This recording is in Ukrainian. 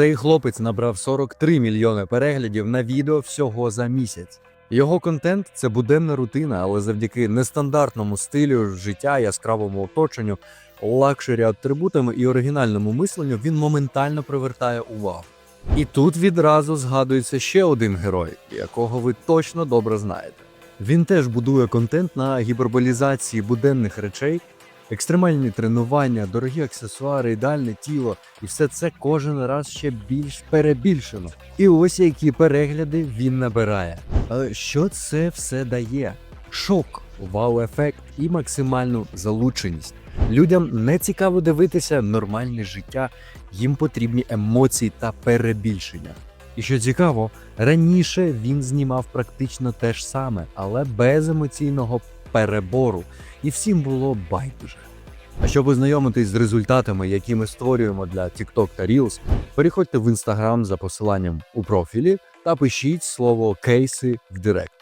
Цей хлопець набрав 43 мільйони переглядів на відео всього за місяць. Його контент це буденна рутина, але завдяки нестандартному стилю життя, яскравому оточенню, лакшері атрибутами і оригінальному мисленню він моментально привертає увагу. І тут відразу згадується ще один герой, якого ви точно добре знаєте. Він теж будує контент на гіперболізації буденних речей, екстремальні тренування, дорогі аксесуари, ідеальне тіло, і все це кожен раз ще більш перебільшено. І ось які перегляди він набирає. Але що це все дає? Шок, вау-ефект і максимальну залученість. Людям не цікаво дивитися нормальне життя, їм потрібні емоції та перебільшення. І що цікаво, раніше він знімав практично те ж саме, але без емоційного перебору, і всім було байдуже. А щоб ознайомитись з результатами, які ми створюємо для TikTok та Reels, переходьте в Instagram за посиланням у профілі та пишіть слово кейси в Директ.